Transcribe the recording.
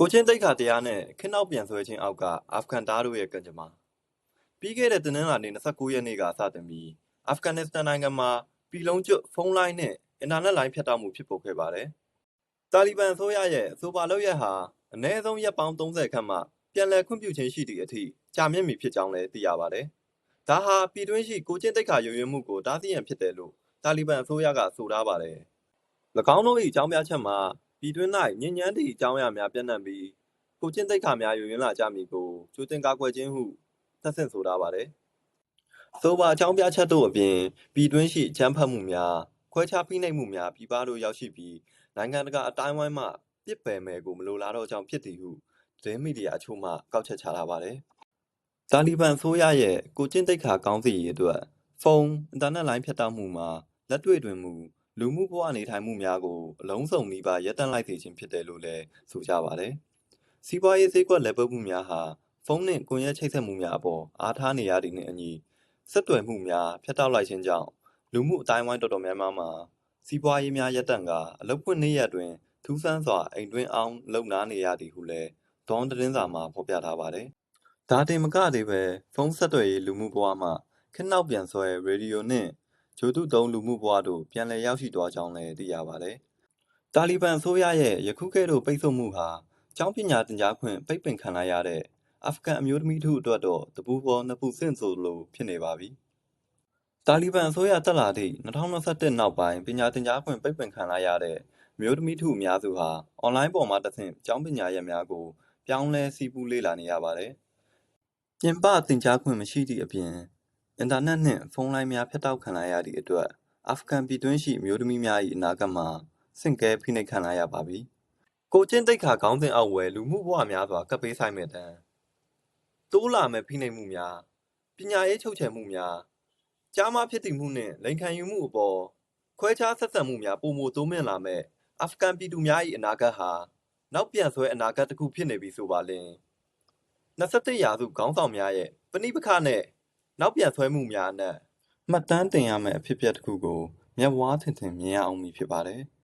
ကိုချင်းတိတ်ခါတရားနဲ့ခင်းနောက်ပြန်ဆွဲခြင်းအောက်က အာဖဂန်သားတို့ရဲ့ကံကြမ္မာပြီးခဲ့တဲ့တနင်္လာနေ့29ရက်နေ့ကစတင်ပြီးအာဖဂန်နစ္စတန်နိုင်ငံမှာပြည်လုံးကျွတ်ဖုန်းလိုင်းနဲ့အင်တာနက်လိုင်းဖြတ်တောက်မှုဖြစ်ပေါ်ခဲ့ပါတယ်။တာလီဘန်အစိုးရရဲ့အဆိုပါလုပ်ရက်ဟာအနည်းဆုံးရက်ပေါင်း30ခန့်မှပြန်လည်ခွင့်ပြုခြင်းရှိသည့်အထိကြာမြင့်ပြီဖြစ်ကြောင်းလည်းသိရပါတယ်။ဒါဟာပြည်တွင်းရှိကိုချင်းတိတ်ခါရွရွမှုကိုတားဆီးရန်ဖြစ်တယ်လို့တာလီဘန်အစိုးရကဆိုထားပါတယ်။၎င်းတို့၏အကြောင်းပြချက်မှာပြည်တွင်း၌ညဉ့်ညမ်းသည့်အကြောင်းအရာများပြန့်နှံ့ပြီးကိုချင်းတိတ်ခါများရွရွလာကြမည်ကိုကြိုတင်ကာကွယ်ခြင်းဟုသက်ဆင့်ဆိုထားပါတယ်။ဆိုပါအကြောင်းပြချက်တို့အပြင်ပြည်တွင်းရှိချမ်းဖတ်မှုများခွဲခြားဖိနှိပ်မှုများပြည်ပသို့ရောက်ရှိပြီးနိုင်ငံတကာအတိုင်းအဝိုင်းမှပြစ်ပယ်မယ်ကိုမလိုလားတော့ကြောင်းဖြစ်သည်ဟုသတင်းမီဒီယာအချို့မှကောက်ချက်ချထားပါတယ်။တာလီဘန်ဆိုးရရဲ့ကိုချင်းတိတ်ခါကောင်းစီရေးအတွက်ဖုန်းအင်တာနက်လိုင်းဖြတ်တောက်မှုမှာလက်တွေ့တွင်မူ လူမှုဘဝနေထိုင်မှုများကိုအလုံးစုံနီးပါးရပ်တန့်လိုက်စေခြင်းဖြစ်တယ်လို့လည်းဆိုကြပါတယ်။စီးပွားရေးဈေးကွက်လက်ပတ်မှုများဟာဖုန်းနှင့်ကွန်ရက်ချိတ်ဆက်မှုများအပေါ်အားထားနေရသည်နှင့်အညီဆက်သွယ်မှုများဖြတ်တောက်လိုက်ခြင်းကြောင့်လူမှုအတိုင်းအဝိုင်းတော်တော်များများမှာစီးပွားရေးများရပ်တန့်ကအလုပ်ဖွင့်နေ့ရက်တွင်ထူးဆန်းစွာအိမ်တွင်းအောင်လုပ်နာနေရသည်ဟုလည်းဒေါန်သတင်းစာမှာဖော်ပြထားပါတယ်။ဒါတင်မကသေးပဲဖုန်းဆက်သွယ်ရေးလူမှုဘဝမှာခက်နောက်ပြန်ဆွဲရေဒီယိုနှ င့်ဂျိုတုသုံးလူမှုဘဝတို့ပြန်လည်ရောက်ရှိသွားကြောင်းလည်းသိရပါတယ်။တာလီဘန်အစိုးရရဲ့ယခုကဲ့သို့ပိတ်ဆို့မှုဟာကျောင်းပညာသင်ကြားခွင့်ပိတ်ပင်ခံလိုက်ရတဲ့အာဖဂန်အမျိုးသမီးတို့အတွက်တော့တပူပေါ်နှစ်ပူစင့်ဆိုလိုဖြစ်နေပါပြီ။တာလီဘန်အစိုးရတက်လာသည့်2021နောက်ပိုင်းပညာသင်ကြားခွင့်ပိတ်ပင်ခံလိုက်ရတဲ့မျိုးသမီးထုအများစုဟာအွန်လိုင်းပေါ်မှာတက်ဆင့်ကျောင်းပညာရပ်များကိုပြောင်းလဲစီးပူးလေ့လာနေရပါတယ်။ပြင်ပသင်ကြားခွင့်မရှိသည့်အပြင် အင်တာနက်နှင့် ဖုန်းလိုင်းများ ဖြတ်တောက်ခံလိုက်ရသည့်အတွက် အာဖဂန်ပြည်တွင်းရှိမျိုးသမီးများ၏အနာဂတ်မှာ ဆင့်ကဲဖိနှိပ်ခံလိုက်ရပါပြီ။ကိုချင်းတိတ်ခါခေါင်းစဉ်အောက်ဝယ်လူမှုဘဝများစွာကပ်ပေးဆိုင်မဲ့တန်းတိုးလာမဲ့ဖိနှိပ်မှုများပညာရေးချုပ်ချယ်မှုများကြားမဖြစ်တည်မှုနှင့်လိန်ခံယူမှုအပေါ်ခွဲခြားဆက်ဆံမှုများပုံမတိုးမြင့်လာမဲ့အာဖဂန်ပြည်သူများ၏အနာဂတ်ဟာနောက်ပြန်ဆွဲအနာဂတ်တစ်ခုဖြစ်နေပြီဆိုပါလင်21ရာစုခေါင်းဆောင်များရဲ့ပဏိပခနဲ့ နောက်ပြန်ဆွဲမှုများနဲ့မှတ်တမ်းတင်ရမယ့် အဖြစ်အပျက်တစ်ခုကို မျက်ဝါးထင်ထင်မြင်ရအောင်မည်ဖြစ်ပါတယ်။